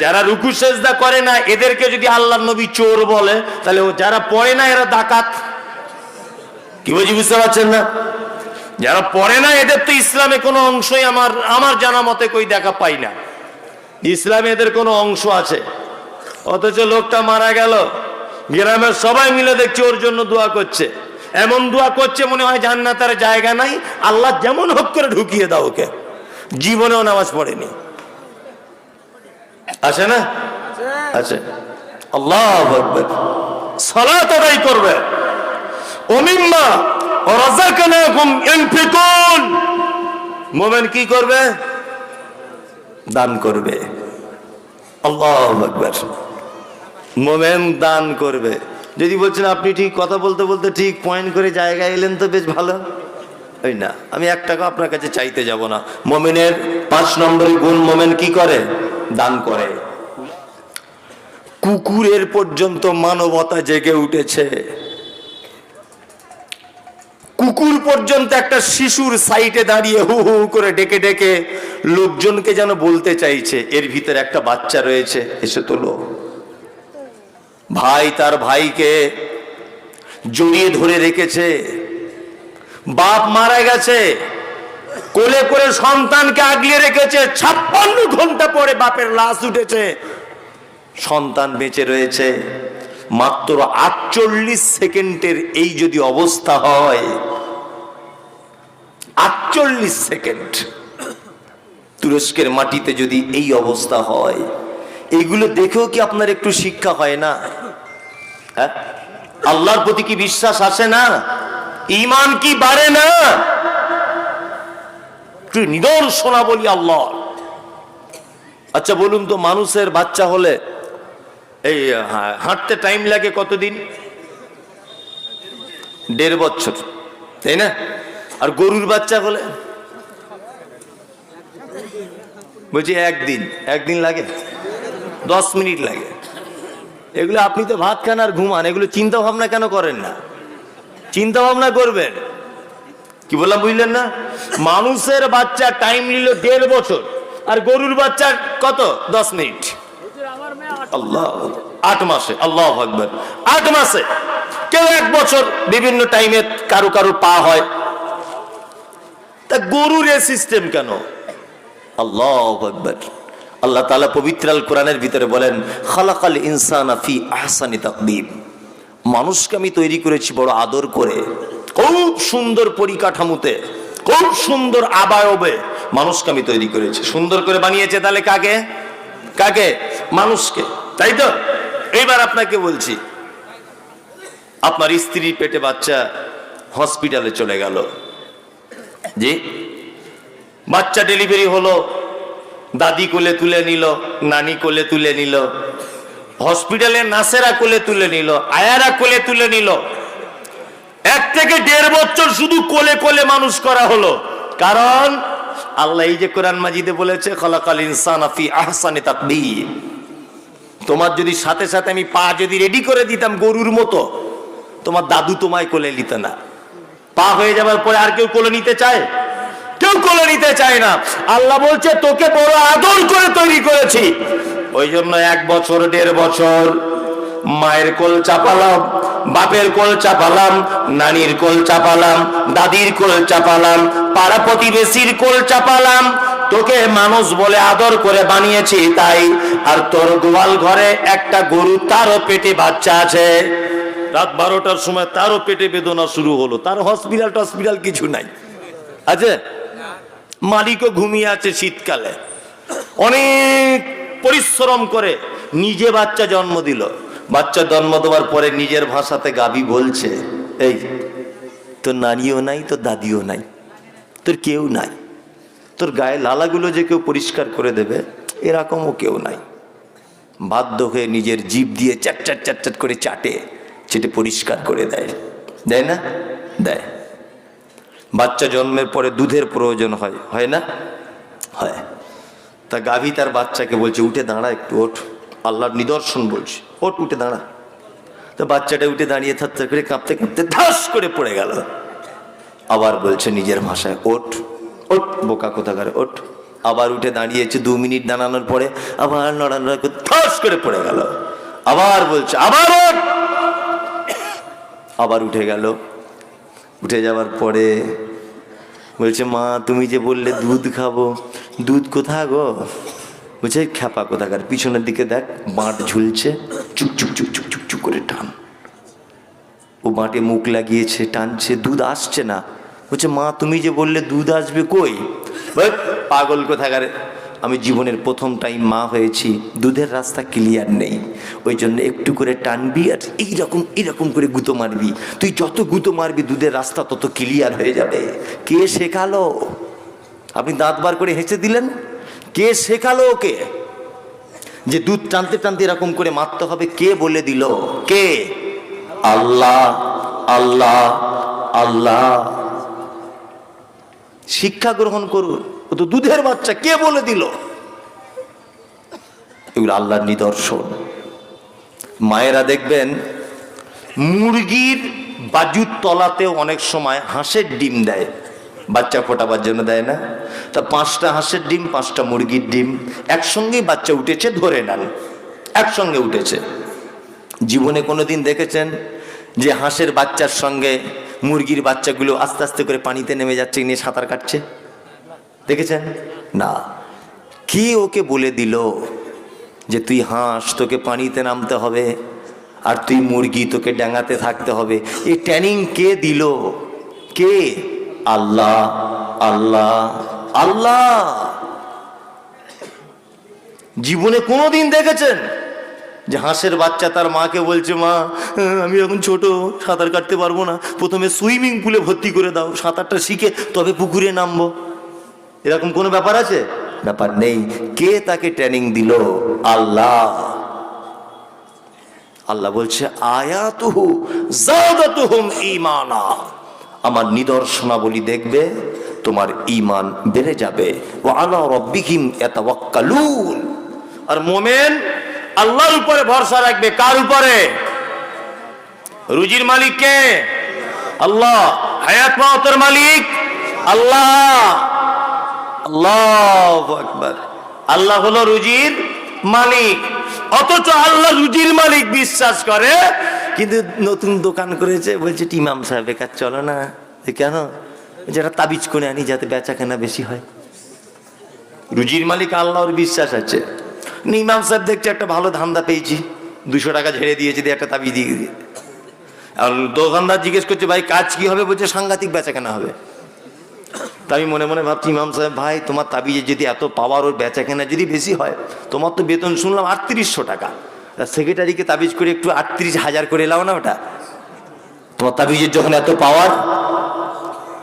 যারা রুকু সেজদা করে না, এদেরকে যদি আল্লাহ নবী চোর বলে, তাহলে যারা পড়ে না, এরা ডাকাত। কি বলছি, বুঝতে পারছেন না? যারা পড়ে না, এদের তো ইসলামে কোনো অংশই আমার আমার জানা মতে কই দেখা পাই না। ইসলামে এদের কোনো অংশ আছে। অথচ লোকটা মারা গেল। গ্রামের সবাই মিলে দেখছে ওর জন্য দোয়া করছে। এমন দোয়া করছে মনে হয় জান্নাতের জায়গা নাই। আল্লাহ যেমন হোক করে ঢুকিয়ে দাও ওকে। জীবনেও নামাজ পড়েনি। আছে না? আছে। আল্লাহ সালাত আদায় করবে। ইনফিকুন। মুমিন কি করবে? দান করবে। আল্লাহু আকবার। মোমেন দান করবে। যদি বলছেন আপনি ঠিক কথা বলতে বলতে ঠিক পয়েন্ট করে জায়গায় এলেন তো বেশ ভালো। ওই না আমি এক টাকা আপনার কাছে চাইতে যাব না। মোমেনের পাঁচ নম্বরের গুণ মোমেন কি করে? দান করে। কুকুরের পর্যন্ত মানবতা জেগে উঠেছে। কুকুর পর্যন্ত একটা শিশুর সাইটে দাঁড়িয়ে হু হু করে ডেকে ডেকে লোকজনকে যেন বলতে চাইছে, এর ভিতরে একটা বাচ্চা রয়েছে, এসে তোলো। ভাই তার ভাইকে জড়িয়ে ধরে রেখেছে। বাপ মারা গেছে। কোলে করে সন্তানকে আগলিয়ে রেখেছে, ছাপ্পান্ন ঘণ্টা পরে বাপের লাশ উঠেছে। সন্তান বেঁচে রয়েছে। মাত্র আটচল্লিশ সেকেন্ডের এই যদি অবস্থা হয়, আটচল্লিশ সেকেন্ড। তুরস্কের মাটিতে যদি এই অবস্থা হয় এইগুলো দেখেও কি আপনার একটু শিক্ষা হয় না? হ্যাঁ? আল্লাহর প্রতি কি বিশ্বাস আসে না? ইমান কি বাড়ে না? একটু নিদর্শনা বলি আল্লাহ আচ্ছা বলুন তো, মানুষের বাচ্চা হলে এই হা- হাঁটতে টাইম লাগে কতদিন? দেড় বছর, তাই না? আর গরুর বাচ্চা হলে? বলছি একদিন একদিন লাগে? দশ মিনিট লাগে। এগুলো আপনি তো ভাত খান আর ঘুমান, এগুলো চিন্তা ভাবনা কেন করেন না? চিন্তা ভাবনা করবেন। কি বললাম বুঝলেন না? মানুষের বাচ্চা টাইম নিল দেড় বছর, আর গরুর বাচ্চা কত? দশ মিনিট। আল্লাহ, আট মাসে, আল্লাহ আকবর। আট মাসে। কেউ এক বছর বিভিন্ন টাইমে কারও কারও পা হয়। তা গরুর এ সিস্টেম কেন? আল্লাহ আকবর। আল্লাহ তালা পবিত্র আল কোরআনের ভিতরে বলেন, খালাকাল ইনসান ফি আহসানি তাকদীম। মানুষকে আমি তৈরি করেছি বড় আদর করে। খুব সুন্দর পরিকাঠামোতে, খুব সুন্দর আবায়বে মানুষকে আমি তৈরি করেছি। সুন্দর করে বানিয়েছে তাহলে কাকে? কাকে? মানুষকে, তাই তো? এইবার আপনাকে বলছি, আপনার স্ত্রীর পেটে বাচ্চা হসপিটালে চলে গেল। জি? বাচ্চা ডেলিভারি হলো, দাদি কোলে তুলে নিল, নানি কোলে তুলে নিল হসপিটালে নাসেরা কোলে তুলে নিল, আয়ারা কোলে তুলে নিল এক থেকে দেড় বছর শুধু কোলে কোলে মানুষ করা হলো। কারণ আল্লাহ এই যে কোরআন মাজিদে বলেছে, খলাকাল ইনসান আফি আহসানে তাকবীর তোমার যদি সাথে সাথে আমি পা যদি রেডি করে দিতাম গরুর মতো, তোমার দাদু তোমায় কোলে নিত না। পা হয়ে যাবার পরে আর কেউ কোলে নিতে চায়? কেউ কোলে নিতে চায় না। আল্লাহ বলছে, তোকে বড় আদর করে তৈরি করেছি। ওই জন্য এক বছর, দেড় বছর মায়ের কোল চাপালাম। বাপের কোল চাপালাম, নানির কোল চাপালাম, দাদির কোল চাপালাম, পাড়া প্রতিবেশীর কোল চাপালাম। তোকে মানুষ বলে আদর করে বানিয়েছি তাই, আর তোর গোয়াল ঘরে একটা গরু তারও পেটে বাচ্চা আছে। রাত বারোটার সময় তারও পেটে বেদনা শুরু হলো। তার হসপিটাল টসপিটাল কিছু নাই। আছে? মালিকও ঘুমিয়ে আছে শীতকালে। অনেক পরিশ্রম করে নিজে বাচ্চা জন্ম দিল। বাচ্চা জন্ম দেওয়ার পরে নিজের ভাষাতে গাবি বলছে, এই, তোর নানিও নাই, তোর দাদিও নাই, তোর কেউ নাই, তোর গায়ে লালাগুলো যে কেউ পরিষ্কার করে দেবে, এরকমও কেউ নাই। বাধ্য হয়ে নিজের জিভ দিয়ে চ্যাট চ্যাট চ্যাট চ্যাট করে চাটে চেটে পরিষ্কার করে দেয়। দেয় না? দেয়। বাচ্চা জন্মের পরে দুধের প্রয়োজন হয় হয় না? হয়। তা গাভী তার বাচ্চাকে বলছে, উঠে দাঁড়া একটু, ওঠ। আল্লাহর নিদর্শন বলছে। ওঠ, উঠে দাঁড়া। তো বাচ্চাটা উঠে দাঁড়িয়ে থাকতে করে কাঁপতে কাঁপতে ধাস করে পড়ে গেল। আবার বলছে নিজের ভাষায়, ওঠ ওঠ, বোকা কোথাকারে, ওঠ। আবার উঠে দাঁড়িয়েছে দু মিনিট দাঁড়ানোর পরে আবার নড়ানড়া করে ঠাস করে পড়ে গেল। আবার বলছে, আবার ওঠ! আবার উঠে গেল। উঠে যাওয়ার পরে বলছে, মা, তুমি যে বললে দুধ খাব, দুধ কোথা গো বলছে খ্যাপা কোথাকার। পিছনের দিকে দেখ বাঁট ঝুলছে চুপ চুপ চুপ চুপ চুপ চুপ করে টান। ও বাঁটে মুখ লাগিয়েছে, টানছে, দুধ আসছে না। বলছে, মা, তুমি যে বললে দুধ আসবে কই? পাগল কোথাকারে? আমি জীবনের প্রথম টাইম মা হয়েছি, দুধের রাস্তা ক্লিয়ার নেই। ওই জন্য একটু করে টানবি আর এইরকম এইরকম করে গুঁতো মারবি। তুই যত গুঁতো মারবি দুধের রাস্তা তত ক্লিয়ার হয়ে যাবে। কে শেখালো? আপনি দাঁত বার করে হেসে দিলেন? কে শেখালো ওকে? যে দুধ টানতে টানতে এরকম করে মারতে হবে কে বলে দিল? কে? আল্লাহ আল্লাহ আল্লাহ। শিক্ষা গ্রহণ করুন। ও তো দুধের বাচ্চা কে বলে দিল? এগুলো আল্লাহর নিদর্শন। মায়েরা দেখবেন মুরগির বাজুর তলাতেও অনেক সময় হাঁসের ডিম দেয়। বাচ্চা ফোটাবার জন্য দেয় না? তা পাঁচটা হাঁসের ডিম, পাঁচটা মুরগির ডিম। একসঙ্গেই বাচ্চা উঠেছে, ধরে নেন। একসঙ্গে উঠেছে। জীবনে কোনো দিন দেখেছেন যে হাঁসের বাচ্চার সঙ্গে মুরগির বাচ্চাগুলো আস্তে আস্তে করে পানিতে নেমে যাচ্ছে, নিয়ে সাঁতার কাটছে? দেখেছেন? না। কে ওকে বলে দিল যে তুই হাঁস, তোকে পানিতে নামতে হবে, আর তুই মুরগি, তোকে ডাঙাতে থাকতে হবে? এই ট্যানিং কে দিল? কে? আল্লাহ আল্লাহ। আল্লাহ। জীবনে কোনোদিন দেখেছেন যে হাঁসের বাচ্চা তার মাকে বলছে, মা, আমি এখন ছোট, সাঁতার কাটতে পারব না। প্রথমে সুইমিং পুলে ভর্তি করে দাও, সাঁতারটা শিখে তবে পুকুরে নামবো। এরকম কোনো ব্যাপার আছে? ব্যাপার নেই। কে তাকে ট্রেনিং দিল? আল্লাহ। আল্লাহ বলছে, আয়াতুহু, জাদাতুহুম ঈমানা। আমার নিদর্শনাবলী দেখবে তোমার ইমান বেড়ে যাবে। ইয়াতাওয়াক্কালুন। আর মোমেন আল্লাহর উপরে ভরসা রাখবে। কার উপরে? রুজির মালিক কে? আল্লাহ। হায়াত মাওতের মালিক? আল্লাহ। আল্লাহ আকবার। আল্লাহ হলো রুজির মালিক। অথচ আল্লাহ রুজির মালিক বিশ্বাস করে। কিন্তু নতুন দোকান করেছে। বলছে টিমাম সাহেব বেকার চলো না। কেন যেটা তাবিজ করে আনি যাতে বেচা কেনা বেশি হয়। রুজির মালিক আল্লাহর বিশ্বাস আছে। ইমাম সাহেব দেখছে একটা ভালো ধান্দা পেয়েছি। দুশো টাকা ঝেড়ে দিয়েছে দিয়ে একটা তাবিজ দিয়ে দিয়ে আর দোকানদার জিজ্ঞেস করছে ভাই কাজ কি হবে? বলছে সাংঘাতিক বেচা কেনা হবে। তা আমি মনে মনে ভাবছি ইমাম সাহেব ভাই তোমার তাবিজে যদি এত পাওয়ার ওর বেচা কেনা যদি বেশি হয় তোমার তো বেতন শুনলাম আটত্রিশশো টাকা। তা সেক্রেটারিকে তাবিজ করে একটু আটত্রিশ হাজার করে এলাও না ওটা? তোমার তাবিজের যখন এত পাওয়ার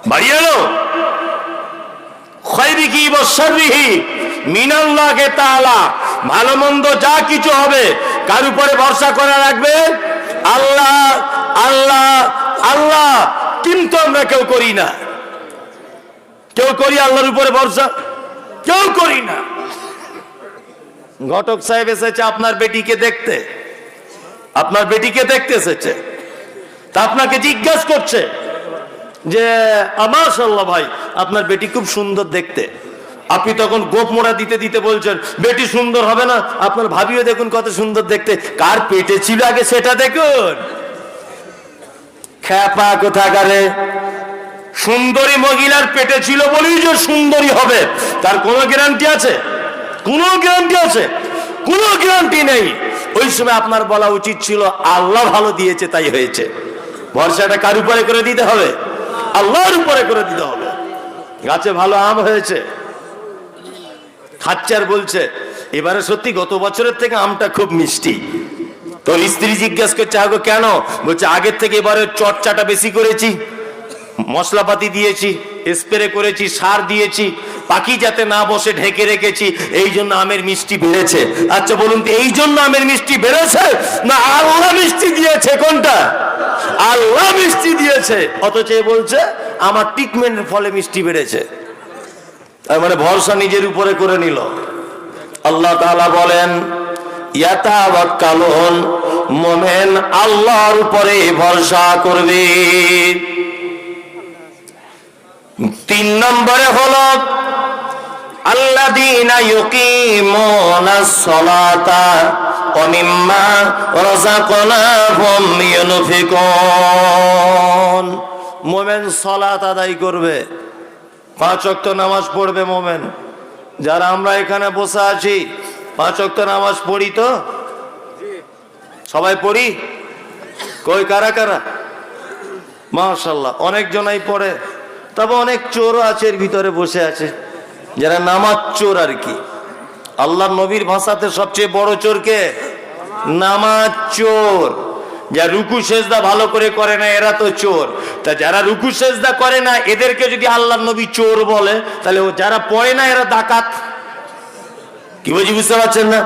এলো খয়রিকি বসরিহি মিনাল্লাহকে তাআলা। ভালো মন্দ যা কিছু হবে, কার উপরে ভরসা করে রাখবে? আল্লাহ আল্লাহ আল্লাহ। কিন্তু আমরা কেউ করি না। কেউ করি আল্লাহর উপরে ভরসা? কেউ করি না। ঘটক সাহেব এসেছে আপনার বেটিকে দেখতে। আপনার বেটিকে দেখতে এসেছে। তা আপনাকে জিজ্ঞাসা করছে যে মাশাল্লাহ ভাই, আপনার বেটি খুব সুন্দর দেখতে। আপনি তখন গোপ মোড়া দিতে দিতে বলছেন, বেটি সুন্দর হবে না? আপনার ভাবিও দেখুন কত সুন্দর দেখতে। কার পেটে ছিল আগে সেটা দেখুন। খ্যাপা কোথাকারে? সুন্দরী মহিলার পেটে ছিল বলেই যে সুন্দরী হবে। তার কোনো গ্যারান্টি আছে? কোনো গ্যারান্টি আছে? কোনো গ্যারান্টি নেই। ওই সময় আপনার বলা উচিত ছিল, আল্লাহ ভালো দিয়েছে, তাই হয়েছে। ভরসাটা কার উপরে করে দিতে হবে? আল্লাহর উপরে করে দিতে হবে। গাছে ভালো আম হয়েছে। খাচ্চার বলছে, এবারে সত্যি গত বছরের থেকে আমটা খুব মিষ্টি। তোর স্ত্রী জিজ্ঞেস করছে, আগো কেন? বলছে, আগের থেকে এবারে চর্চাটা বেশি করেছি। মশলাপাতি দিয়েছি, স্প্রে করেছি, সার দিয়েছি, পাখি যাতে না বসে ঢেকে রেখেছি, এই জন্য আমের মিষ্টি বেড়েছে। আচ্ছা বলুন এই জন্য আমের মিষ্টি বেড়েছে না আল্লাহ মিষ্টি দিয়েছে কোনটা? আল্লাহ মিষ্টি দিয়েছে। অথচ বলছে, আমার ট্রিটমেন্টের ফলে মিষ্টি বেড়েছে। তার মানে ভরসা নিজের উপরে করে নিল। আল্লাহ তালা বলেন ইয়াতাবাক্কালুন মোমেন, আল্লাহর উপরে ভরসা করবে। তিন নম্বরে হল আল্লাদিনা ইউকিমুনাস সালাতা ومما رزقناهم ينفقون মোমেন সলাত আদায় করবে পাঁচ অক্ত নামাজ পড়বে মোমেন যারা আমরা এখানে বসে আছি পাঁচ অক্ত নামাজ পড়ি তো সবাই পড়ি কই কারা কারা মাশাল্লাহ অনেক জনাই পড়ে তবে অনেক চোরও আছে এর ভিতরে বসে আছে যারা নামাজ চোর আর কি আল্লাহ নবীর ভাষাতে সবচেয়ে বড় চোরকে নামাজ চোর। যা রুকু সেজদা ভালো করে করে না, এরা তো চোর। তা যারা রুকু সেজদা করে না, এদেরকে যদি আল্লাহ নবী চোর বলে, তাহলে ও যারা পড়ে না, এরা ডাকাত। কি বলছি বুঝতে পারছেন না?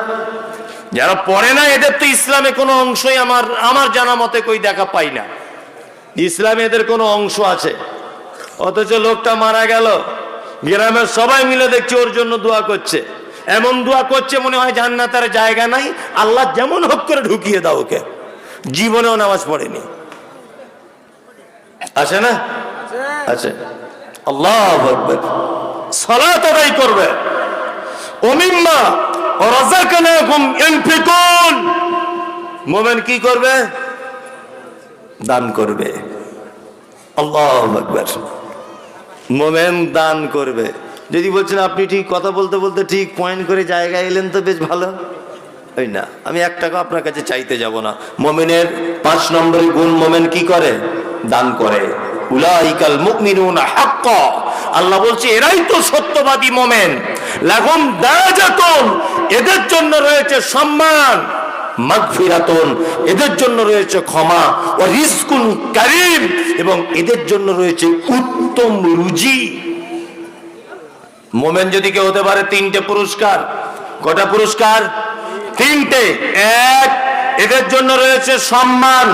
যারা পড়ে না, এদের তো ইসলামে কোনো অংশই আমার আমার জানা মতে কই দেখা পাই না। ইসলামে এদের কোনো অংশ আছে। অথচ লোকটা মারা গেল। গ্রামের সবাই মিলে দেখছে ওর জন্য দোয়া করছে। এমন দোয়া করছে মনে হয় জান্নাতের জায়গা নাই। আল্লাহ যেমন হোক করে ঢুকিয়ে দাও ওকে। জীবনেও নামাজ পড়েনি। আছে না? আছে। আল্লাহ সালাত আদায় করবে। ইনফিকুন। মোমেন কি করবে? দান করবে। আল্লাহু মোমেন দান করবে। যদি বলছেন আপনি ঠিক কথা বলতে বলতে ঠিক পয়েন্ট করে জায়গায় এলেন তো বেশ ভালো। ওই না, আমি এক টাকা আপনার কাছে চাইতে যাব না। মোমেনের পাঁচ নম্বরের গুণ মোমেন কি করে? দান করে। উলাইকাল মুমিনুনা হাক্কা। আল্লাহ বলছে, এরাই তো সত্যবাদী মোমেন। লাগুম দারাজাতুন, এদের জন্য রয়েছে সম্মান। মাগফিরাতুন, এদের জন্য রয়েছে ক্ষমা। ও রিজকুন কারীম, এবং এদের জন্য রয়েছে উত্তম রুজি। মোমেন যদি কেউ হতে পারে তিনটে পুরস্কার। কটা পুরস্কার? তিনটে। এক, এদের জন্য রয়েছে সম্মান।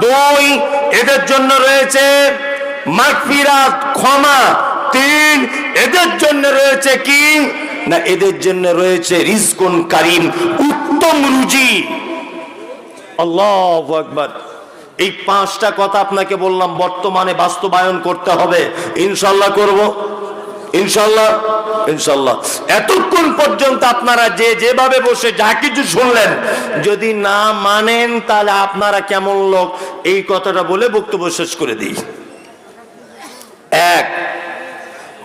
দুই, এদের জন্য রয়েছে মাগফিরাত, ক্ষমা। তিন, এদের জন্য রয়েছে কি? না, এদের জন্য রয়েছে রিজকুন কারিম, উত্তম রুজি। আল্লাহ আকবার। এই পাঁচটা কথা আপনাকে বললাম, বর্তমানে বাস্তবায়ন করতে হবে। ইনশাল্লাহ করব। ইনশাল্লাহ ইনশাল্লাহ। এতক্ষণ পর্যন্ত আপনারা যে যেভাবে বসে যা কিছু শুনলেন, যদি না মানেন, তাহলে আপনারা কেমন লোক? এই কথাটা বলে বক্তব্য শেষ করে দিই। এক,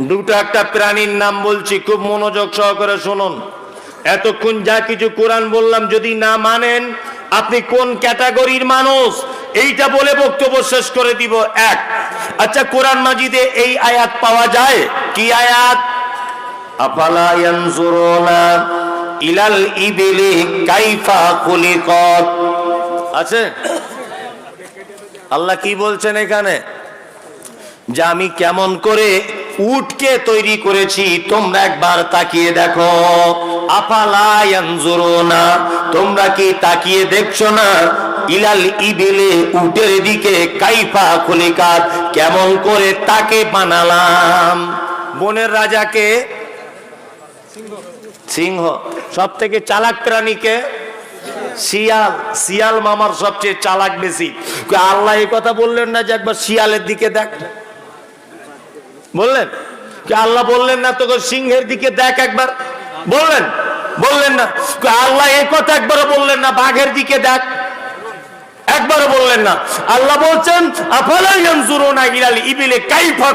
দুটো একটা প্রাণীর নাম বলছি, খুব মনোযোগ সহকারে শুনুন। এতক্ষণ যা কিছু কোরআন বললাম, যদি না মানেন, আপনি কোন ক্যাটাগরির মানুষ? এইটা বলে বক্তব্য শেষ করে দিব, এক। আচ্ছা কোরআন মাজিদে এই আয়াত পাওয়া যায়? কি আয়াত? ইলাল কাইফা আছে? আল্লাহ কি বলছেন এখানে? যে আমি কেমন করে উটকে তৈরি করেছি, তোমরা একবার তাকিয়ে দেখো। আফালায়ানজুরুনা তোমরা কি তাকিয়ে দেখছ না? ইলাল ইবিলে, উটের দিকে কাইফা খুলিকাত কেমন করে তাকে বানালাম। বনের রাজাকে, সিংহ সব থেকে চালাক প্রাণীকে, শিয়াল শিয়াল মামার সবচেয়ে চালাক বেশি। আল্লাহ এই কথা বললেন না যে একবার শিয়ালের দিকে দেখ। বললেন? আল্লাহ বললেন না তোকে সিংহের দিকে দেখ একবার? বললেন? বললেন না। আল্লাহ এই কথা একবারও বললেন না, বাঘের দিকে দেখ। একবারও বললেন না। আল্লাহ বলছেন ইবিলে কাইফা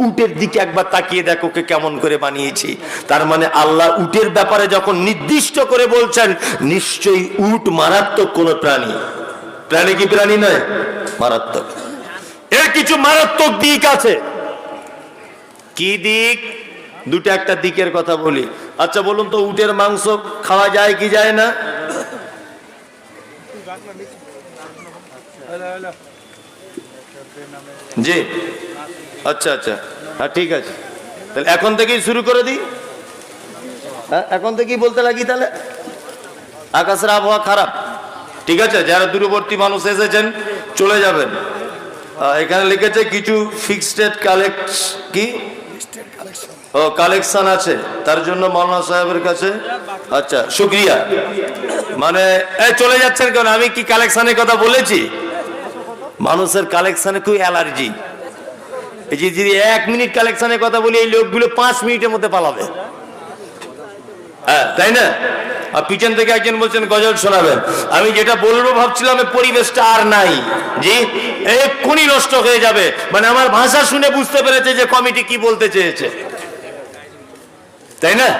উটের দিকে একবার তাকিয়ে দেখো কে কেমন করে বানিয়েছি। তার মানে আল্লাহ উটের ব্যাপারে যখন নির্দিষ্ট করে বলছেন, নিশ্চয়ই উট মারাত্মক কোন প্রাণী। প্রাণী কি প্রাণী নয়? মারাত্মক। কিছু মারাত্মক দিক আছে। কি দিক? দুটো একটা দিকের কথা বলি। আচ্ছা বলুন তো, উটের মাংস খাওয়া যায় কি যায় না? জি। আচ্ছা আচ্ছা। হ্যাঁ ঠিক আছে। তাহলে এখন থেকেই শুরু করে দিই? হ্যাঁ এখন থেকেই বলতে লাগি তাহলে? আকাশের আবহাওয়া খারাপ। ঠিক আছে, যারা দূরবর্তী মানুষ এসেছেন, চলে যাবেন। এখানে লিখেছে কিছু ফিক্সড কালেক্ট কি? ও কালেকশন আছে। তার জন্য মৌলানা সাহেবের কাছে আচ্ছা শুক্রিয়া। মানে চলে যাচ্ছেন কেন? আমি কি কালেকশনের কথা বলেছি? মানুষের কালেকশনে খুব অ্যালার্জি এই যে, যদি এক মিনিট কালেকশনের কথা বলি, এই লোকগুলো পাঁচ মিনিটের মধ্যে পালাবে। হ্যাঁ তাই না? আর পিছন থেকে একজন বলছেন, গজল শোনাবেন। আমি যেটা বলব ভাবছিলাম পরিবেশটা আর নাই। জি এক্ষুনি নষ্ট হয়ে যাবে। মানে আমার ভাষা শুনে বুঝতে পেরেছে যে কমিটি কি বলতে চেয়েছে। তাই না?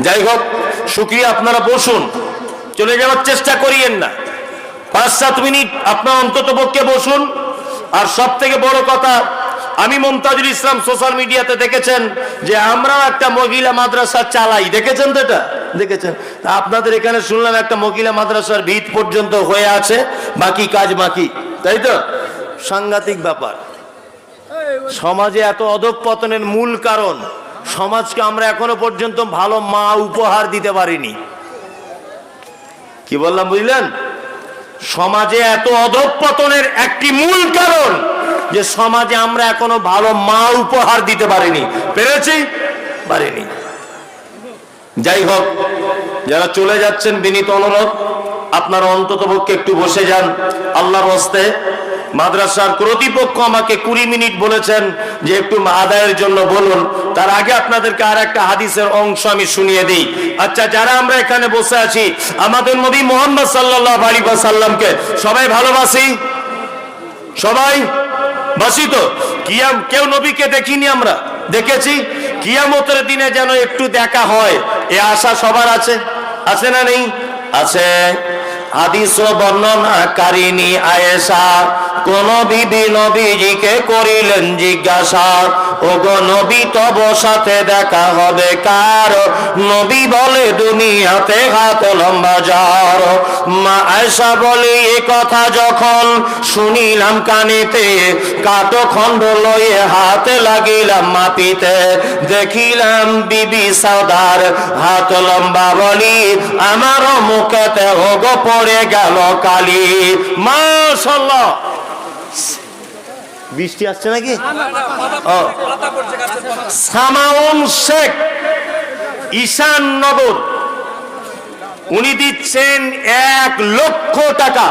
যাই হোক, সুক্রিয়া, আপনারা বসুন। চলে যাওয়ার চেষ্টা করিয়েন না। পাঁচ, সাত মিনিট আপনার অন্তত পক্ষে বসুন। আর সব থেকে বড় কথা, আমি মমতাজুল ইসলাম সোশ্যাল মিডিয়াতে দেখেছেন যে আমরাও একটা মহিলা মাদ্রাসা চালাই। দেখেছেন তো এটা? দেখেছেন? আপনাদের এখানে শুনলাম একটা মহিলা মাদ্রাসার ভিত পর্যন্ত হয়ে আছে, বাকি কাজ বাকি, তাই তো? সাংঘাতিক ব্যাপার। সমাজে এত অধঃপতনের মূল কারণ, সমাজকে আমরা এখনও পর্যন্ত ভালো মা উপহার দিতে পারিনি। কি বললাম, বুঝলেন? সমাজে এত অধঃপতনের একটি মূল কারণ যে সমাজে আমরা এখনও ভালো মা উপহার দিতে পারিনি। পেরেছি? পারিনি। যাই হোক, যারা চলে যাচ্ছেন বিনীত অনুরোধ, আপনারা অন্তত পক্ষে একটু বসে যান। আল্লাহর হস্তে মাদ্রাসার কর্তৃপক্ষ আমাকে কুড়ি মিনিট বলেছেন যে একটু আদায়ের জন্য বলুন। তার আগে আপনাদেরকে আর একটা হাদিসের অংশ আমি শুনিয়ে দিই। আচ্ছা যারা আমরা এখানে বসে আছি, আমাদের নবী মোহাম্মদ সাল্লাহ আলী সাল্লামকে সবাই ভালোবাসি? সবাই? বাসি তো? কিয়াম কেউ নবীকে দেখিনি আমরা? দেখেছি? কিয়ামতের দিনে যেন একটু দেখা হয় এ আশা সবার আছে? আছে না নেই? আছে। হাদিস বর্ণনা কারিনী আয়েশা। কোন বিবি দুনিয়াতে হাত লম্বা মা এ কথা যখন শুনিলাম কানেতে কাটো খণ্ড লয়ে হাতে লাগিলাম মাপিতে দেখিলাম বিবি সাদার হাত লম্বা বলি আমারও মুখেতে হোগ পড়ে গেল কালি। মাশাল্লাহ বৃষ্টি আসছে নাকি? ও। সামাউন শেখ ঈশান নগর। উনি দিচ্ছেন এক লক্ষ টাকা।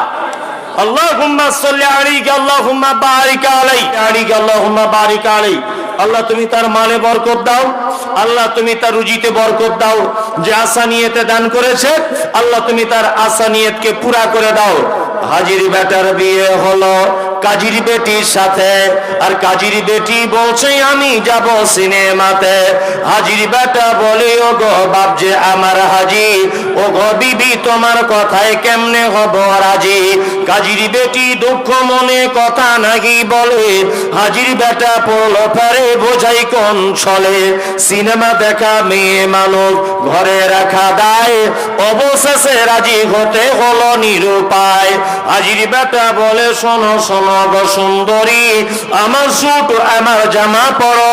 আল্লাহুম্মা সাল্লি আলাইহি আল্লাহুম্মা বারিক আলাইহি আলাইহি আল্লাহুম্মা বারিক আলাইহি আল্লাহ, তুমি তার মালে বরকত দাও। আল্লাহ, তুমি তার রুজিতে বরকত দাও। যে আশা নিয়েতে দান করেছে, আল্লাহ, তুমি তার আশা নিয়তকে পুরা করে দাও। হাজির বেটার বিয়ে হলো। কাজির বেটির সাথে, আর কাজির বেটি বলছে, আমি যাব সিনেমাতে। হাজির বেটা বলে ও গো বাপ যে আমার হাজি ও গো বিবি তোমার কথায় কেমনে হব রাজি? কাজির বেটি দুঃখ মনে কথা নাকি বলে, হাজির বেটা পড়ল পারে বোঝাই কোন ছলে। সিনেমা দেখা মেয়ে মানব ঘরে রাখা দায়, অবশেষে রাজি হতে হলো নিরুপায়। হাজির বেটা বলে, শোনো শোনো সুন্দরী, আমার সুট, আমার জামা পরো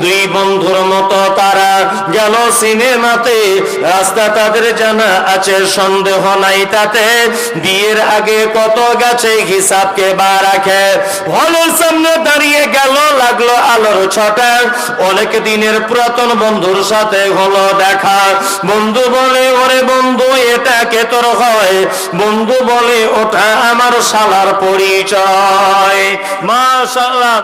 দুই বন্ধুর মতো তারা গেল সিনেমাতে, রাস্তা তাদের জানা আছে, সন্দেহ নাই তাতে। বিয়ের আগে কত গেছে হিসাবকে বা রাখে। হলের সামনে দাঁড়িয়ে গেল, লাগল আলোর ছটা। অনেক দিনের পুরাতন বন্ধুর সাথে হলো দেখা। বন্ধু বলে, ওরে বন্ধু, এটা কে তোর হয়? বন্ধু বলে, ওটা আমার শালার পরিচয়। মাশাআল্লাহ।